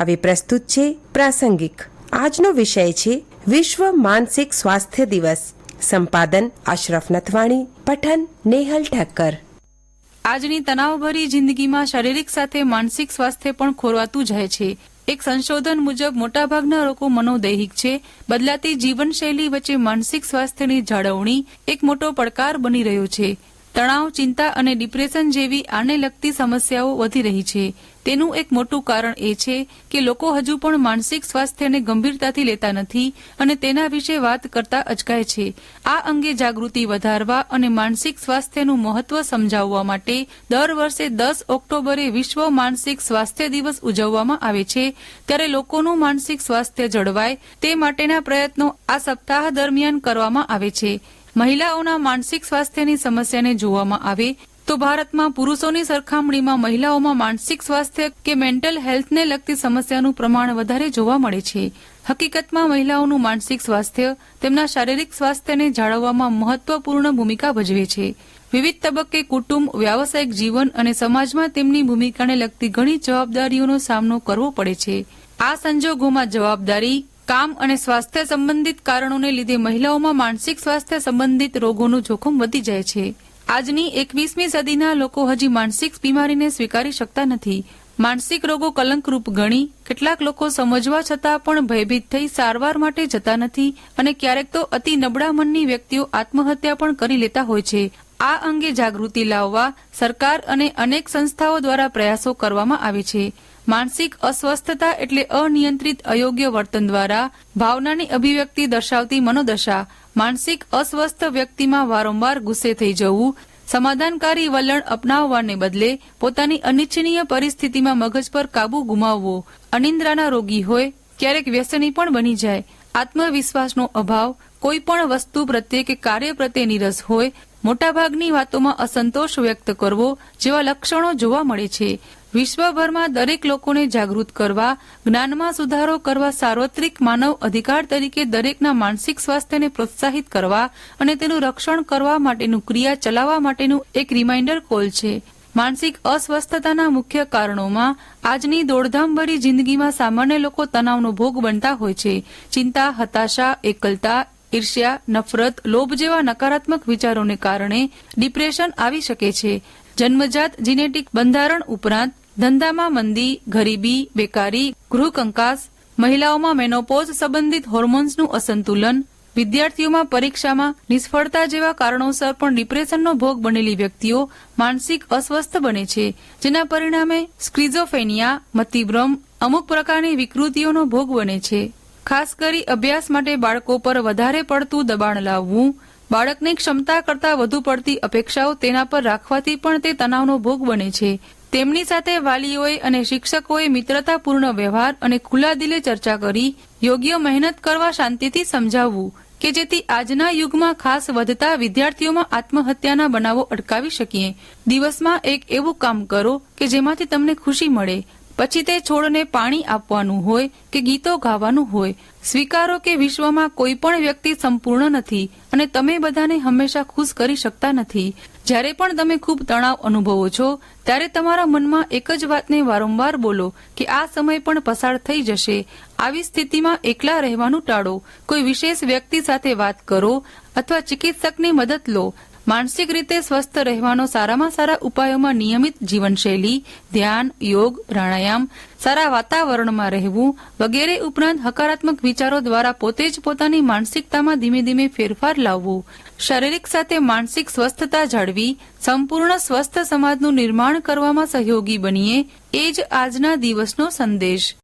હવે પ્રસ્તુત છે પ્રાસંગિક. આજનો વિષય છે વિશ્વ માનસિક સ્વાસ્થ્ય દિવસ. સંપાદન અશરફ નથવાણી, પઠન નેહલ ઠક્કર. આજની તણાવભરી જિંદગીમાં શારીરિક સાથે માનસિક સ્વાસ્થ્ય પણ ખોરવાતું જાય છે. એક સંશોધન મુજબ મોટાભાગના લોકો મનોદૈહિક છે. બદલાતી જીવનશૈલી વચ્ચે માનસિક સ્વાસ્થ્યની જાળવણી એક મોટો પડકાર બની રહ્યો છે. તણાવ, ચિંતા અને ડિપ્રેશન જેવી આને લગતી સમસ્યાઓ વધી રહી છે. તેનું એક મોટું કારણ એ છે કે લોકો હજુ પણ માનસિક સ્વાસ્થ્યને ગંભીરતાથી લેતા નથી અને તેના વિશે વાત કરતા અચકાય છે. આ અંગે જાગૃતિ વધારવા અને માનસિક સ્વાસ્થ્યનું મહત્વ સમજાવવા માટે દર વર્ષે દસ ઓક્ટોબરે વિશ્વ માનસિક સ્વાસ્થ્ય દિવસ ઉજવવામાં આવે છે. ત્યારે લોકોનું માનસિક સ્વાસ્થ્ય જળવાય તે માટેના પ્રયત્નો આ સપ્તાહ દરમિયાન કરવામાં આવે છે. મહિલાઓના માનસિક સ્વાસ્થ્યની સમસ્યાને જોવામાં આવે તો ભારતમાં પુરુષોની સરખામણીમાં મહિલાઓમાં માનસિક સ્વાસ્થ્ય કે મેન્ટલ હેલ્થને લગતી સમસ્યાનું પ્રમાણ વધારે જોવા મળે છે. હકીકતમાં મહિલાઓનું માનસિક સ્વાસ્થ્ય તેમના શારીરિક સ્વાસ્થ્યને જાળવવામાં મહત્વપૂર્ણ ભૂમિકા ભજવે છે. વિવિધ તબક્કે કુટુંબ, વ્યાવસાયિક જીવન અને સમાજમાં તેમની ભૂમિકાને લગતી ઘણી જવાબદારીઓનો સામનો કરવો પડે છે. આ સંજોગોમાં જવાબદારી કામ અને સ્વાસ્થ્ય સંબંધિત કારણોને લીધે મહિલાઓમાં માનસિક સ્વાસ્થ્ય સંબંધિત રોગોનું જોખમ વધી જાય છે. આજની એકવીસમી સદીના લોકો હજી માનસિક બીમારીને સ્વીકારી શકતા નથી. માનસિક રોગો કલંકરૂપ ગણી કેટલાક લોકો સમજવા છતાં પણ ભયભીત થઈ સારવાર માટે જતા નથી અને ક્યારેક તો અતિ નબળા મનની વ્યક્તિઓ આત્મહત્યા પણ કરી લેતા હોય છે. આ અંગે જાગૃતિ લાવવા સરકાર અને અનેક સંસ્થાઓ દ્વારા પ્રયાસો કરવામાં આવે છે. માનસિક અસ્વસ્થતા એટલે અનિયંત્રિત અયોગ્ય વર્તન દ્વારા ભાવનાની અભિવ્યક્તિ દર્શાવતી મનોદશા માનસિક અસ્વસ્થ વ્યક્તિમાં વારંવાર ગુસ્સે થઈ જવું, સમાધાનકારી વલણ અપનાવવાને બદલે પોતાની અનિચ્છનીય પરિસ્થિતિમાં મગજ પર કાબુ ગુમાવવો અનિંદ્રાના રોગી હોય, ક્યારેક વ્યસની પણ બની જાય, આત્મવિશ્વાસનો અભાવ, કોઈ પણ વસ્તુ પ્રત્યે કે કાર્ય પ્રત્યે નીરસ હોય, મોટાભાગની વાતોમાં અસંતોષ વ્યક્ત કરવો જેવા લક્ષણો જોવા મળે છે. વિશ્વભરમાં દરેક લોકોને જાગૃત કરવા, જ્ઞાનમાં સુધારો કરવા, સાર્વત્રિક માનવ અધિકાર તરીકે દરેકના માનસિક સ્વાસ્થ્યને પ્રોત્સાહિત કરવા અને તેનું રક્ષણ કરવા માટેનું ક્રિયા ચલાવવા માટેનું એક રિમાઇન્ડર કોલ છે. માનસિક અસ્વસ્થતાના મુખ્ય કારણોમાં આજની દોડધામભરી જિંદગીમાં સામાન્ય લોકો તણાવનો ભોગ બનતા હોય છે. ચિંતા, હતાશા, એકલતા, ઈર્ષ્યા, નફરત, લોભ જેવા નકારાત્મક વિચારોને કારણે ડિપ્રેશન આવી શકે છે. જન્મજાત જીનેટિક બંધારણ ઉપરાંત ધંધામાં મંદી, ગરીબી, બેકારી ગૃહ કંકાસ મહિલાઓમાં મેનોપોઝ સંબંધિત હોર્મોન્સનું અસંતુલન, વિદ્યાર્થીઓમાં પરીક્ષામાં નિષ્ફળતા જેવા કારણોસર પણ ડિપ્રેશનનો ભોગ બનેલી વ્યક્તિઓ માનસિક અસ્વસ્થ બને છે, જેના પરિણામે સ્ક્રિઝોફેનિયા મતિભ્રમ અમુક પ્રકારની વિકૃતિઓનો ભોગ બને છે. ખાસ કરી અભ્યાસ માટે બાળકો પર વધારે પડતું દબાણ લાવવું, બાળકની ક્ષમતા કરતાં વધુ પડતી અપેક્ષાઓ તેના પર રાખવાથી પણ તે તણાવનો ભોગ બને છે તેમની સાથે વાલીઓએ અને શિક્ષકોએ મિત્રતાપૂર્ણ વ્યવહાર અને ખુલ્લા દિલે ચર્ચા કરી, યોગ્ય મહેનત કરવા શાંતિથી સમજાવવું કે જેથી આજના યુગમાં ખાસ વધતા વિદ્યાર્થીઓમાં આત્મહત્યાના બનાવો અટકાવી શકીએ. દિવસમાં એક એવું કામ કરો કે જેમાંથી તમને ખુશી મળે પછી તે છોડને પાણી આપવાનું હોય કે ગીતો ગાવાનું હોય, સ્વીકારો કે વિશ્વમાં કોઈ પણ વ્યક્તિ સંપૂર્ણ નથી અને તમે બધાને હંમેશા ખુશ કરી શકતા નથી. જ્યારે પણ તમે ખૂબ તણાવ અનુભવો છો, ત્યારે તમારા મનમાં એક જ વાતને વારંવાર બોલો કે આ સમય પણ પસાર થઈ જશે. આવી સ્થિતિમાં એકલા રહેવાનું ટાળો. કોઈ વિશેષ વ્યક્તિ સાથે વાત કરો અથવા ચિકિત્સકની મદદ લો. માનસિક રીતે સ્વસ્થ રહેવાનો સારામાં સારા ઉપાયોમાં નિયમિત જીવનશૈલી, ધ્યાન, યોગ, પ્રાણાયામ, સારા વાતાવરણમાં રહેવું વગેરે ઉપરાંત હકારાત્મક વિચારો દ્વારા પોતે જ પોતાની માનસિકતામાં ધીમે ધીમે ફેરફાર લાવવો, શારીરિક સાથે માનસિક સ્વસ્થતા જાળવી, સંપૂર્ણ સ્વસ્થ સમાજનું નિર્માણ કરવામાં સહયોગી બનીએ, એ જ આજના દિવસનો સંદેશ.